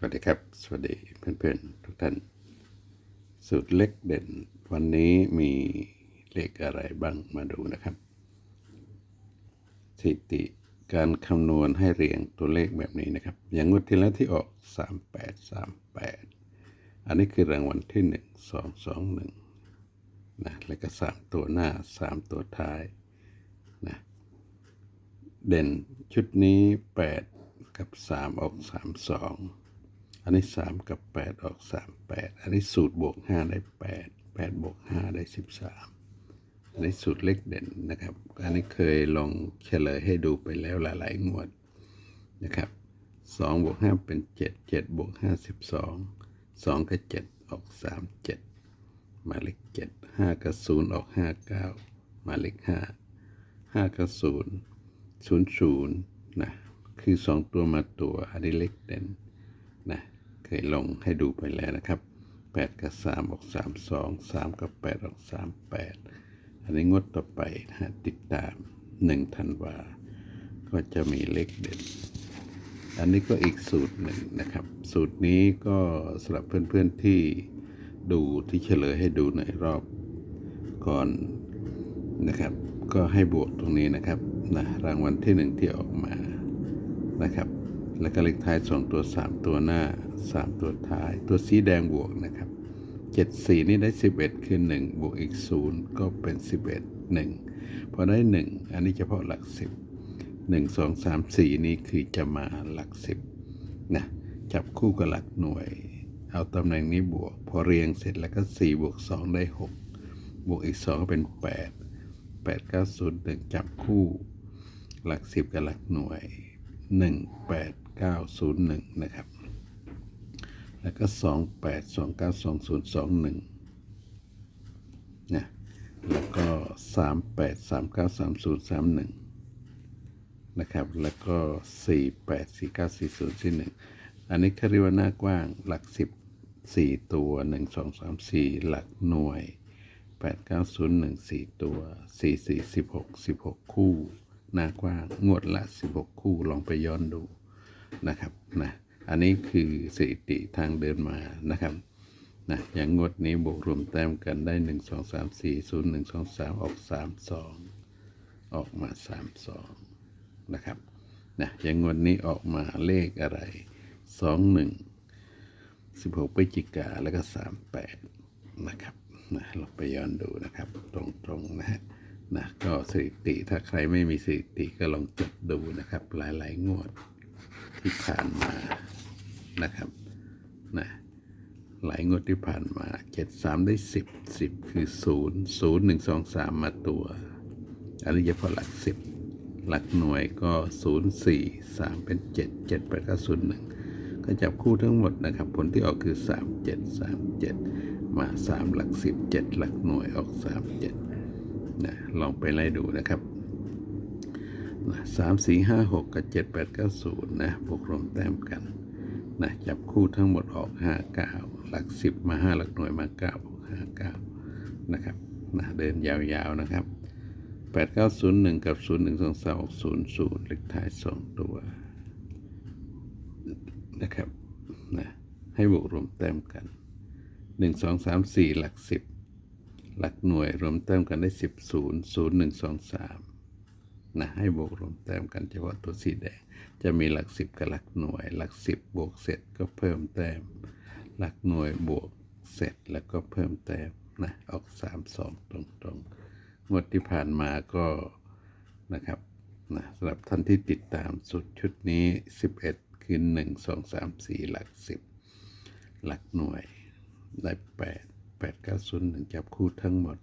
สวัสดีครับ สวัสดีเพื่อนๆทุกท่าน สูตรเล็กเด่น วันนี้มีเลขอะไรบ้างมาดูนะครับสถิติการคำนวณให้เรียงตัวเลขแบบนี้นะครับ อย่างงวดที่แล้วที่ออก 3838 อันนี้คือรางวัลที่ 1 2 2 1นะแล้วก็ 3 ตัวหน้า 3 ตัวท้ายนะเด่นชุดนี้ 8 กับ 3 ออก 3 2 อันนี้ 3 กับ 8 ออก 3 8 อันนี้สูตรบวก 5 ได้ 8 8บวก5ได้ 13 อันนี้สูตรเล็กเด่นนะครับ อันนี้เคยลองเฉลยให้ดูไปแล้วหลาย ๆ งวดนะครับ2บวก5เป็น 7 7บวก5 12 2 กับ 7 ออก 3 7 หมายเลข7 5 กับ 0 ออก 5 9 หมายเลข5 5 กับ 0 0 0นะคือ 2 ตัวมาตัวอันนี้เล็กเด่นนะ เคยลงให้ดูไปแล้วนะครับ8กับ3ออก3 2 3กับ8ออก3 8 อันนี้งดต่อไปนะฮะติดตาม1ธันวา ก็จะมีเลขเด่น อันนี้ก็อีกสูตรหนึ่งนะครับ สูตรนี้ก็สำหรับเพื่อนๆที่ดูที่เฉลยให้ดูในรอบก่อนนะครับ ก็ให้บวกตรงนี้นะครับนะรางวัลที่หนึ่งที่ออกมานะครับ แล้วก็เลขท้ายสองตัวสามตัวหน้าสามตัวท้าย ตัวสีแดงบวกนะครับเจ็ดสี่นี่ได้สิบเอ็ดคือหนึ่งบวกอีกศูนย์ก็เป็นสิบเอ็ดหนึ่งพอได้หนึ่งอันนี้เฉพาะหลักสิบหนึ่งสองสามสี่นี่คือจะมาหลักสิบนะจับคู่กับหลักหน่วย เอาตำแหน่งนี้บวก พอเรียงเสร็จแล้วก็สี่บวกสองได้หกบวกอีกสองก็เป็นแปดแปดก้าศูนย์หนึ่งจับคู่ หลักสิบกับหลักหน่วยหนึ่ งแปดเก้าศูนย์หนึ่งนะครับ แล้วก็สองแปดสองเก้าสองศูนย์สองหนึ่งนะแล้วก็สามแปดสามเก้าสามศูนย์สามหนึ่งนะครับ แล้วก็สี่แปดสี่เก้าสี่ศูนย์สี่หนึ่งอันนี้คาริวาหน้ากว้างหลักสิบสี่ตัวหนึ่งสองสามสี่หลักหน่วยแปดเก้าศูนย์หนึ่งสี่ตัวสี่สี่สิบหกสิบหกคู่หน้ากว้าง งวดละสิบหกคู่ลองไปย้อนดู นะครับนะอันนี้คือสถิติทางเดินมานะครับนะอย่างงวดนี้บวกรวมแต้มกันได้หนึ่งสองสามสี่ศูนย์หนึ่งสองสามออกสามสองออกมาสามสองนะครับนะอย่างงวดนี้ออกมาเลขอะไรสองหนึ่งสิบหกพฤศจิกาแล้วก็สามแปดนะครับนะลองไปย้อนดูนะครับตรงๆนะฮะนะก็สถิติถ้าใครไม่มีสถิติก็ลองจดดูนะครับหลายๆงวด ที่ผ่านมานะครับนะหลายงวดที่ผ่านมาเจ็ดสามได้สิบสิบคือศูนย์ศูนย์หนึ่งสองสามมาตัว อันนี้เฉพาะหลักสิบหลักหน่วยก็ศูนย์สี่สามเป็นเจ็ดเจ็ดแปดก้าศูนย์หนึ่งก็จับคู่ทั้งหมดนะครับ ผลที่ออกคือสามเจ็ดสามเจ็ดมาสามหลักสิบเจ็ดหลักหน่วยออกสามเจ็ดนะลองไปไล่ดูนะครับ สามสี่ห้าหกกับเจ็ดแปดเก้าศูนย์นะบวกรวมแต้มกันนะจับคู่ทั้งหมดออกห้าเก้าหลักสิบมาห้าหลักหน่วยมาเก้าบวกห้าเก้านะครับนะเดินยาวๆนะครับแปดเก้าศูนย์หนึ่งกับศูนย์หนึ่งสองสามออกศูนย์ศูนย์เลขท้ายสองตัวนะครับนะให้บวกรวมแต้มกันหนึ่งสองสามสี่หลักสิบหลักหน่วยรวมแต้มกันได้สิบศูนย์ศูนย์หนึ่งสองสาม นะให้บวกรวมแต้มกันเฉพาะตัวสีแดง จะมีหลักสิบกับหลักหน่วย หลักสิบบวกเสร็จก็เพิ่มแต้ม หลักหน่วยบวกเสร็จแล้วก็เพิ่มแต้มนะออกสามสองตรงๆงวดที่ผ่านมาก็นะครับนะสำหรับท่านที่ติดตามสุดชุดนี้ 11 คือ 1 2 3 4 หลัก 10 หลักหน่วยได้แปดแปดเก้าศูนย์หนึ่งจับคู่ทั้งหมด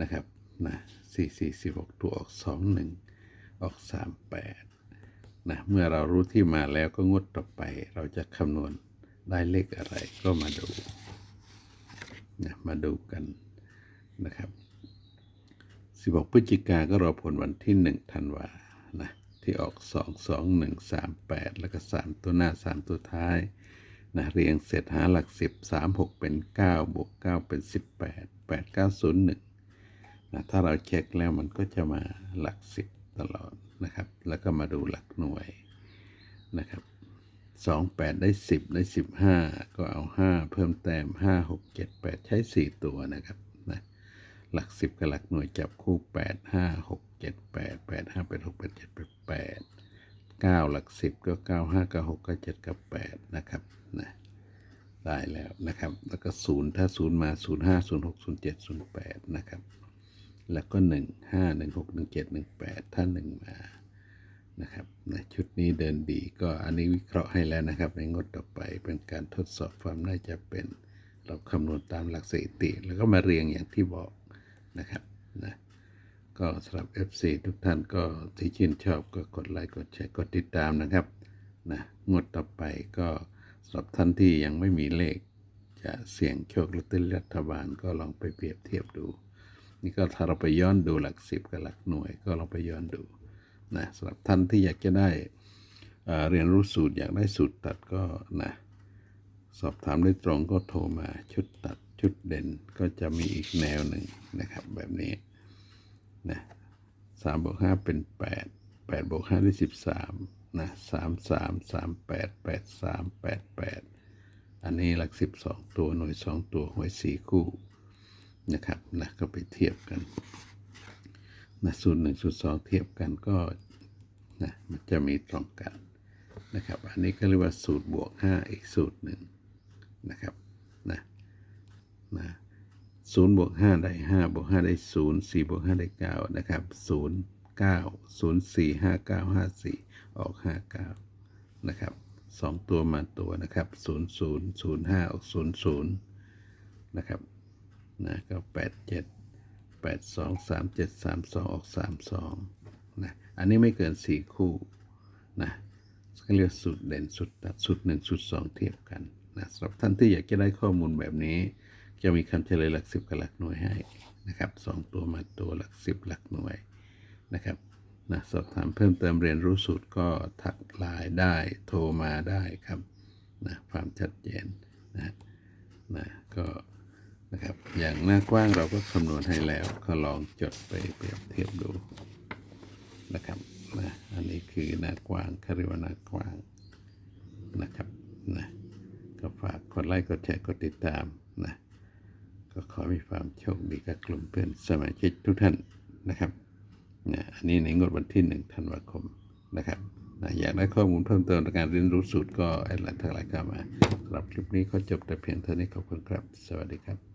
นะครับนะสี่สี่สิบหกตัวออกสองหนึ่ง ออกสามแปดนะเมื่อเรารู้ที่มาแล้วก็งวดต่อไป เราจะคำนวณได้เลขอะไรก็มาดูนะมาดูกันนะครับสิบหกพฤศจิกาก็รอผลวันที่หนึ่งธันวานะที่ออกสองสองหนึ่งสามแปดแล้วก็สามตัวหน้าสามตัวท้ายนะเรียงเสร็จหาหลักสิบสามหกเป็นเก้าบวกเก้าเป็นสิบแปดแปดเก้าศูนย์หนึ่งนะถ้าเราเช็คแล้วมันก็จะมาหลักสิบ ตลอดนะครับ แล้วก็มาดูหลักหน่วยนะครับสองแปดได้สิบได้สิบห้าก็เอาห้าเพิ่มแต้มห้าหกเจ็ดแปดใช้สี่ตัวนะครับนะหลักสิบกับหลักหน่วยจับคู่แปดห้าหกเจ็ดแปดแปดห้าแปดหกแปดเจ็ดแปดแปดเก้าหลักสิบก็เก้าห้าเก้าหกเก้าเจ็ดกับแปดนะครับนะได้แล้วนะครับ แล้วก็ศูนย์ถ้าศูนย์มาศูนย์ห้าศูนย์หกศูนย์เจ็ดศูนย์แปดนะครับ แล้วก็หนึ่งห้าหนึ่งหกหนึ่งเจ็ดหนึ่งแปดถ้าหนึ่งมานะครับนะชุดนี้เดินดีก็อันนี้วิเคราะห์ให้แล้วนะครับ ในงดต่อไปเป็นการทดสอบความน่าจะเป็น เราคำนวณตามหลักสถิติ แล้วก็มาเรียงอย่างที่บอกนะครับนะก็สำหรับ FC ทุกท่านก็ที่ชื่นชอบก็กดไลค์กดแชร์กดติดตามนะครับนะงดต่อไปก็สำหรับท่านที่ยังไม่มีเลข จะเสี่ยงโชคลอตเตอรี่รัฐบาลก็ลองไปเปรียบเทียบดู นี่ก็ถ้าเราไปย้อนดูหลักสิบกับหลักหน่วยก็ลองไปย้อนดูนะสำหรับท่านที่อยากจะได้เอ่อเรียนรู้สูตรอยากได้สูตรตัดก็นะสอบถามได้ตรงก็โทรมาชุดตัดชุดเด่นก็จะมีอีกแนวหนึ่งนะครับแบบนี้นะสามบวกห้าเป็นแปดแปดบวกห้าได้สิบสามนะสามสามสามแปดแปดสามแปดแปดอันนี้หลักสิบสองตัวหน่วยสองตัวหวยสี่คู่ นะครับนะก็ไปเทียบกันนะสูตรหนึ่งสูตรสองเทียบกันก็นะมันจะมีตรงกันนะครับ อันนี้ก็เรียกว่าสูตรบวกห้าอีกสูตรหนึ่งนะครับนะนะศูนย์บวกห้าได้ห้าบวกห้าได้ศูนย์สี่บวกห้าได้เก้านะครับศูนย์เก้าศูนย์สี่ห้าเก้าห้าสี่ออกห้าเก้านะครับสองตัวมาตัวนะครับศูนย์ศูนย์ศูนย์ห้าออกศูนย์ศูนย์นะครับ นะก็แปดเจ็ดแปดสองสามเจ็ดสามสองออกสามสองนะอันนี้ไม่เกินสี่คู่นะก็เรียกสูตรเด่นสุดตัดสุดหนึ่งสุดสองเทียบกันนะสำหรับท่านที่อยากจะได้ข้อมูลแบบนี้ จะมีคำเฉลยหลักสิบกับหลักหน่วยให้นะครับสองตัวมาตัวหลักสิบหลักหน่วยนะครับนะสอบถามเพิ่มเติมเรียนรู้สูตรก็ทักไลน์ได้โทรมาได้ครับนะความชัดเจนนะนะก็ นะครับ อย่างหน้ากว้างเราก็คำนวณให้แล้ว ก็ลองจดไปเปรียบเทียบดูนะครับนะอันนี้คือหน้ากว้างคาริวาหน้ากว้างนะครับนะก็ฝากกดไลค์กดแชร์กดติดตามนะก็ขอมีความโชคดีกับกลุ่มเพื่อนสมาชิกทุกท่านนะครับนะอันนี้ในงวดวันที่หนึ่งธันวาคมนะครับนะอยากได้ข้อมูลเพิ่มเติมในการเรียนรู้สูตรก็แอดไลน์ทางไลน์เข้ามาสำหรับคลิปนี้ก็จบแต่เพียงเท่านี้ขอบคุณครับ สวัสดีครับ